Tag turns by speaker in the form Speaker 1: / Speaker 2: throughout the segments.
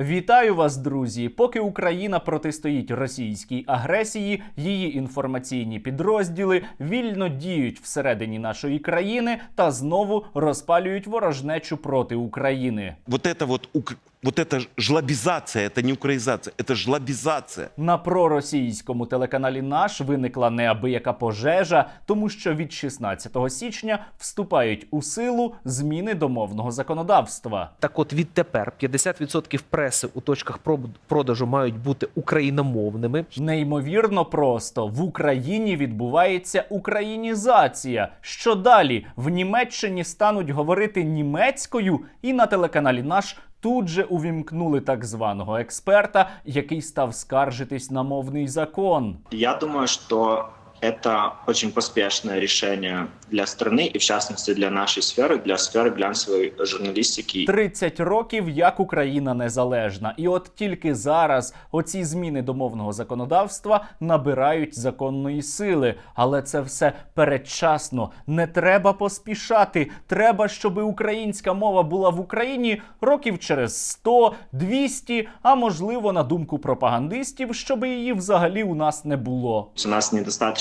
Speaker 1: Вітаю вас, друзі! Поки Україна протистоїть російській агресії, її інформаційні підрозділи вільно діють всередині нашої країни та знову розпалюють ворожнечу проти України.
Speaker 2: вот это вот, ук- вот эта ж- жлобизация, это не украизация, это жлобизация.
Speaker 1: На проросійському телеканалі наш виникла неабияка пожежа, тому що від 16 січня вступають у силу зміни до мовного законодавства.
Speaker 3: Так от відтепер 50% преси у точках проб- продажу мають бути україномовними.
Speaker 1: Неймовірно просто в Україні відбувається українізація. Що далі в Німеччині стануть говорити німецькою, і на телеканалі наш. Тут же увімкнули так званого експерта, який став скаржитись на мовний закон.
Speaker 4: Я думаю, что это очень поспешное решение для страны и, в частности, для нашей сферы, для сферы глянцевой журналистики.
Speaker 1: 30 років як Україна незалежна, і от тільки зараз оці зміни до мовного законодавства набирають законної сили. Але це все передчасно. Не треба поспішати. Треба, щоб українська мова була в Україні років через 100, 200, а можливо, на думку пропагандистів, щоб її взагалі у нас не було.
Speaker 4: У нас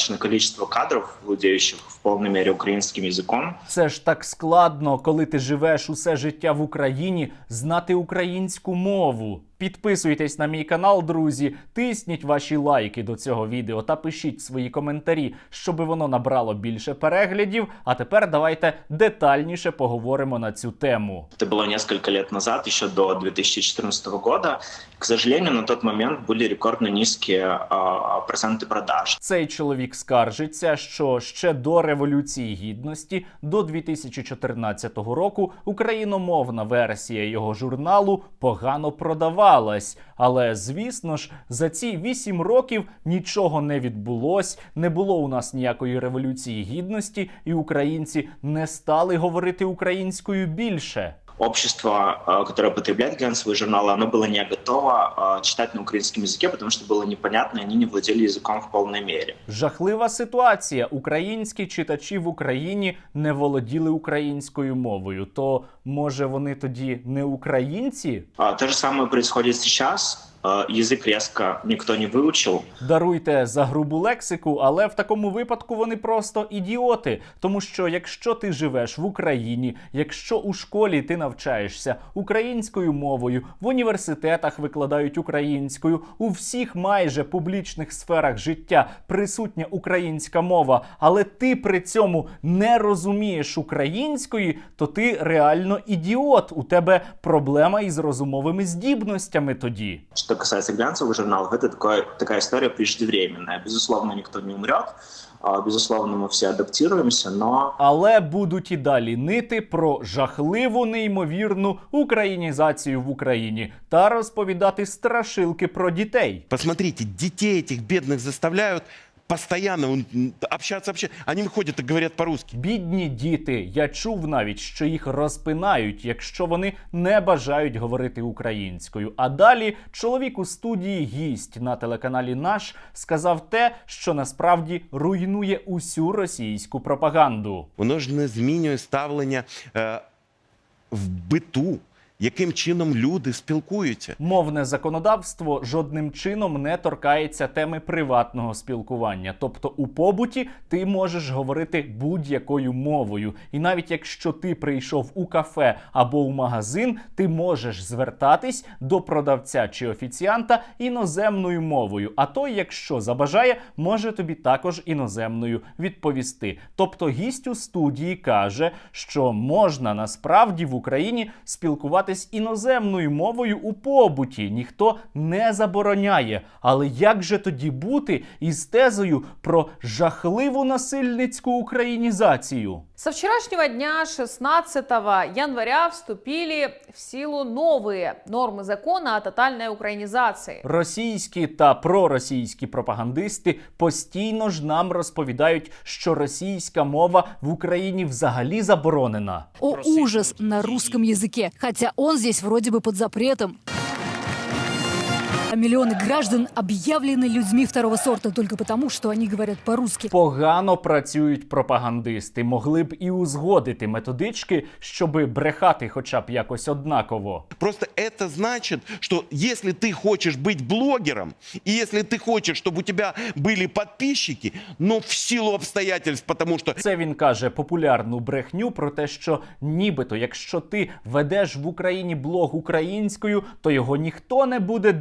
Speaker 4: недостаточное количество кадров, владеющих в полной мере украинским языком.
Speaker 1: Це ж так складно, коли ти живеш усе життя в Україні, знати українську мову. Підписуйтесь на мій канал, друзі, тисніть ваші лайки до цього відео та пишіть свої коментарі, щоб воно набрало більше переглядів. А тепер давайте детальніше поговоримо на цю тему.
Speaker 4: Это было несколько лет назад, еще до 2014 года. К сожалению, на тот момент были рекордно низкие а, проценты продаж.
Speaker 1: Цей чоловік скаржиться, що ще до революції гідності, до 2014 року, україномовна версія його журналу погано продавалась. Але звісно ж, за ці 8 років нічого не відбулось, не було у нас ніякої революції гідності, і українці не стали говорити українською більше
Speaker 4: Общество, а, которое потребляет глянцевые журналы, оно было не готово а, читать на украинском языке, потому что было непонятно, и они не владели языком в полной мере.
Speaker 1: Жахлива ситуація. Українські читачі в Україні не володіли українською мовою. То може вони тоді не українці?
Speaker 4: А, То же самое происходит сейчас. А, Язык резко никто не выучил.
Speaker 1: Даруйте за грубу лексику, але в такому випадку вони просто ідіоти. Тому що якщо ти живеш в Україні, якщо у школі ти навчаєшся українською мовою, в університетах викладають українською, у всіх майже публічних сферах життя присутня українська мова, але ти при цьому не розумієш української, то ти реально ідіот. У тебе проблема із розумовими здібностями тоді
Speaker 4: Что касается глянцевых журналов, это такое, такая история преждевременная. Безусловно, никто не умрет. А, Безусловно, мы все адаптируемся, но
Speaker 1: Але будуть і далі нити про жахливу неймовірну українізацію в Україні та розповідати страшилки про дітей.
Speaker 2: Посмотрите, детей этих бедных заставляют постоянно м, общаться, общаться. Они выходят и говорят по-русски.
Speaker 1: Бідні діти, я чув навіть, що їх розпинають, якщо вони не бажають говорити українською. А далі чоловік у студії гість на телеканалі Наш сказав те, що насправді руйнує усю російську пропаганду.
Speaker 2: Воно ж не змінює ставлення е, в биту, яким чином люди спілкуються.
Speaker 1: Мовне законодавство жодним чином не торкається теми приватного спілкування. Тобто у побуті ти можеш говорити будь-якою мовою. І навіть якщо ти прийшов у кафе або у магазин, ти можеш звертатись до продавця чи офіціанта іноземною мовою. А той, якщо забажає, може тобі також іноземною відповісти. Тобто гість у студії каже, що можна насправді в Україні спілкуватись іноземною мовою у побуті. Ніхто не забороняє. Але як же тоді бути із тезою про жахливу насильницьку українізацію?
Speaker 5: Со вчерашнего дня, 16 января, вступили в силу новые нормы закона о тотальной украинизации.
Speaker 1: Російські та проросійські пропагандисти постійно ж нам розповідають, що російська мова в Україні взагалі заборонена.
Speaker 6: О ужас на русском языке, хотя он здесь вроде бы под запретом. А миллионы граждан объявлены людьми второго сорта только потому, что они говорят по-русски.
Speaker 1: Погано працюють пропагандисти. Могли б і узгодити методички, щоби брехати хоча б якось однаково.
Speaker 2: Просто это значит, что если ты хочешь быть блогером, и если ты хочешь, чтобы у тебя были подписчики, но в силу обстоятельств, потому что
Speaker 1: Це він каже популярну брехню про те, що нібито, якщо ти ведеш в Україні блог українською, то його ніхто не буде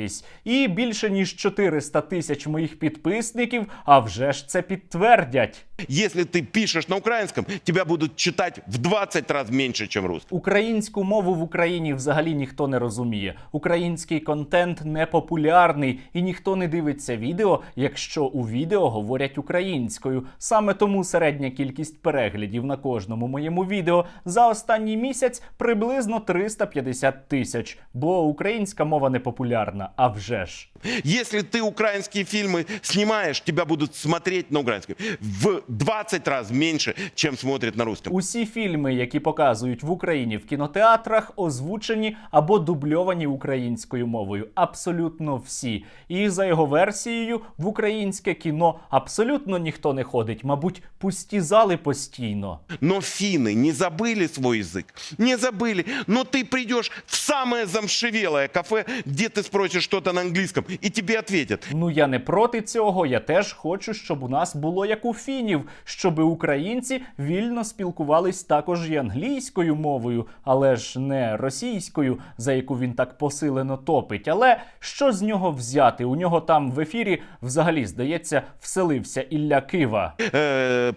Speaker 1: дивитись. І більше ніж 400 тисяч моїх підписників, а вже ж це підтвердять.
Speaker 2: если ты пишешь на украинском, тебя будут читать в 20 раз меньше, чем русский.
Speaker 1: Українську мову в Україні взагалі ніхто не розуміє. Український контент не популярний і ніхто не дивиться відео, якщо у відео говорять українською. Саме тому середня кількість переглядів на кожному моєму відео за останній місяць приблизно 350 тисяч. Бо українська мова не популярна, а вже ж.
Speaker 2: Если ты украинские фильмы снимаешь, тебя будут смотреть на украинском в 20 раз меньше, чем смотрят на русском.
Speaker 1: Усі фільми, які показують в Україні в кінотеатрах, озвучені або дубльовані українською мовою. Абсолютно всі. І за його версією, в українське кіно абсолютно ніхто не ходить. Мабуть, пусті зали постійно.
Speaker 2: Но финны не забыли свой язык, не забыли. Но ты придешь в самое замшевелое кафе, где ты спросишь что-то на английском, и тебе ответят.
Speaker 1: Ну я не проти цього. Я теж хочу, щоб у нас було як у фінів, щоб українці вільно спілкувались також і англійською мовою, але ж не російською, за яку він так посилено топить. Але що з нього взяти? У нього там в ефірі взагалі здається вселився Ілля Кива.
Speaker 2: Э,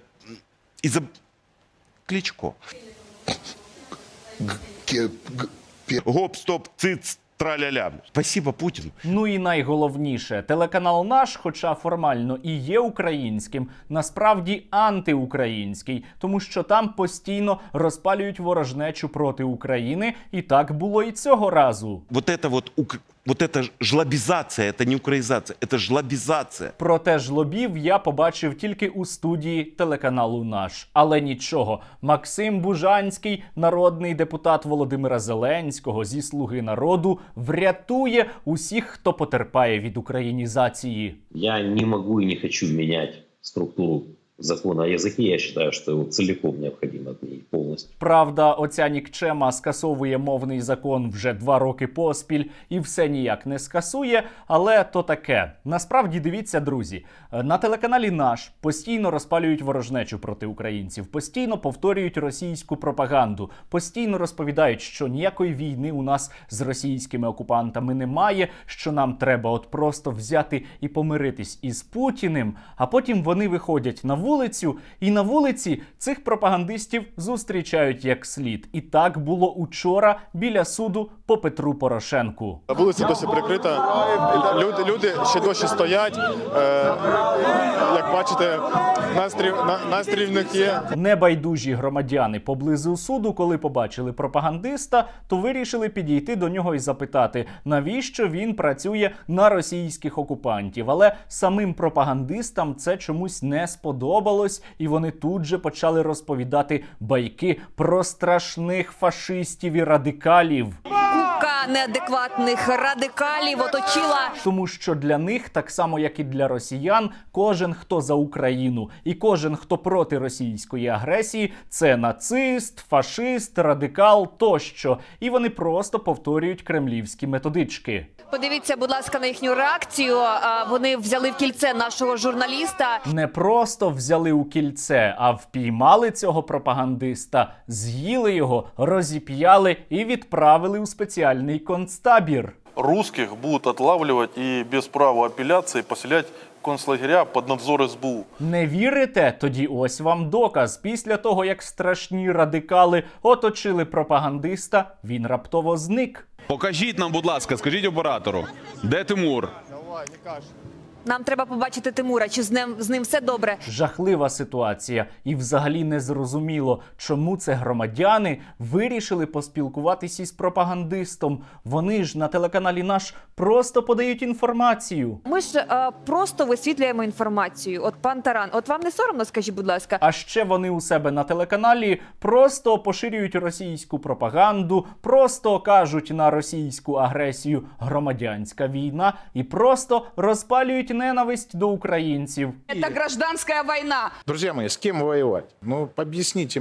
Speaker 2: из-за Кличко. Гоп, стоп, циц, траля-ля. Спасибо Путину.
Speaker 1: Ну і найголовніше, телеканал наш, хоча формально і є українським, насправді антиукраїнський, тому що там постійно розпалюють ворожнечу проти України, і так було і цього разу.
Speaker 2: Вот это вот, ук- вот это ж- жлобизация, это не украизация, это жлобизация.
Speaker 1: Проте жлобів я побачив тільки у студії телеканалу Наш. Але нічого, Максим Бужанський, народний депутат Володимира Зеленського зі Слуги народу, врятує усіх, хто потерпає від українізації.
Speaker 7: Я не могу и не хочу менять структуру закона о. Я считаю, что его целиком необходимо отменить полностью.
Speaker 1: Правда, оця нікчема скасовує мовний закон вже два роки поспіль і все ніяк не скасує, але то таке. Насправді дивіться, друзі, на телеканалі наш постійно розпалюють ворожнечу проти українців, постійно повторюють російську пропаганду, постійно розповідають, що ніякої війни у нас з російськими окупантами немає, що нам треба от просто взяти і помиритись із Путіним. А потім вони виходять на вулицю, і на вулиці цих пропагандистів зустрічають як слід. І так було учора біля суду по Петру Порошенку.
Speaker 8: Вулиця досі прикрита. Люди, люди ще досі стоять. Е, бачите, настрій, на, настрій в них є.
Speaker 1: Небайдужі громадяни поблизу суду, коли побачили пропагандиста, то вирішили підійти до нього і запитати, навіщо він працює на російських окупантів. Але самим пропагандистам це чомусь не сподобалось, і вони тут же почали розповідати байки про страшних фашистів і радикалів.
Speaker 9: Неадекватних радикалів оточила
Speaker 1: Тому що для них, так само як і для росіян, кожен хто за Україну і кожен хто проти російської агресії, це нацист, фашист, радикал тощо. І вони просто повторюють кремлівські методички.
Speaker 9: Подивіться, будь ласка, на їхню реакцію. Вони взяли в кільце нашого журналіста.
Speaker 1: Не просто взяли у кільце, а впіймали цього пропагандиста, з'їли його, розіп'яли і відправили у спеціальний концтабір.
Speaker 10: русских будут отлавливать и без права апелляции поселять в концлагеря под надзор СБУ.
Speaker 1: Не вірите? Тоді ось вам доказ. Після того, як страшні радикали оточили пропагандиста, він раптово зник.
Speaker 11: Покажіть нам, будь ласка, скажіть оператору, де Тимур?
Speaker 9: Нам треба побачити Тимура. Чи з ним з ним все добре?
Speaker 1: Жахлива ситуація, і взагалі не зрозуміло, чому це громадяни вирішили поспілкуватися із пропагандистом. Вони ж на телеканалі наш просто подають інформацію.
Speaker 9: Ми ж е, просто висвітлюємо інформацію. От пан Таран, от вам не соромно, скажіть, будь ласка.
Speaker 1: А ще вони у себе на телеканалі просто поширюють російську пропаганду, просто кажуть на російську агресію громадянська війна і просто розпалюють ненависть до українців.
Speaker 11: Это гражданская война.
Speaker 8: Друзья мои, с кем воевать? Ну, объясните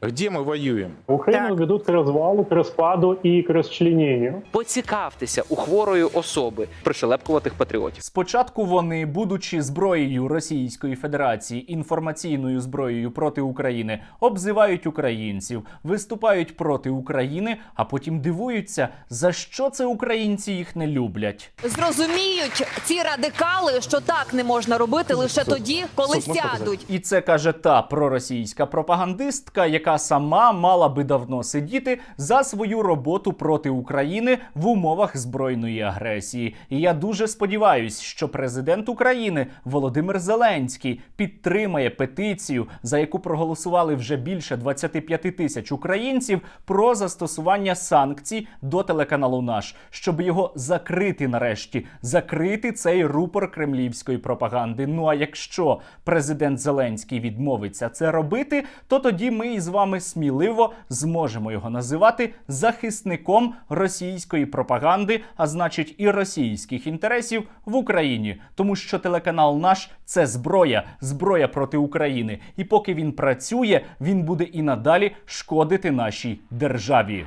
Speaker 8: мне. Где мы воюем?
Speaker 11: Украину
Speaker 8: ведут к развалу, к распаду и к расчленению.
Speaker 3: Поцікавтеся у хворої особи пришелепкуватих патріотів.
Speaker 1: Спочатку вони, будучи зброєю Російської Федерації, інформаційною зброєю проти України, обзивають українців, виступають проти України, а потім дивуються, за що це українці їх не люблять.
Speaker 9: Зрозуміють ці радикали, що так не можна робити лише тоді, коли сядуть.
Speaker 1: І це каже та проросійська пропагандистка, яка сама мала би давно сидіти за свою роботу проти України в умовах збройної агресії. І я дуже сподіваюсь, що президент України Володимир Зеленський підтримає петицію, за яку проголосували вже більше 25 тисяч українців про застосування санкцій до телеканалу Наш, щоб його закрити нарешті, закрити цей рупор кремлівської пропаганди. Ну а якщо президент Зеленський відмовиться це робити, то тоді ми із вами сміливо зможемо його називати захисником російської пропаганди, а значить і російських інтересів в Україні, тому що телеканал наш це зброя, зброя проти України. І поки він працює, він буде і надалі шкодити нашій державі.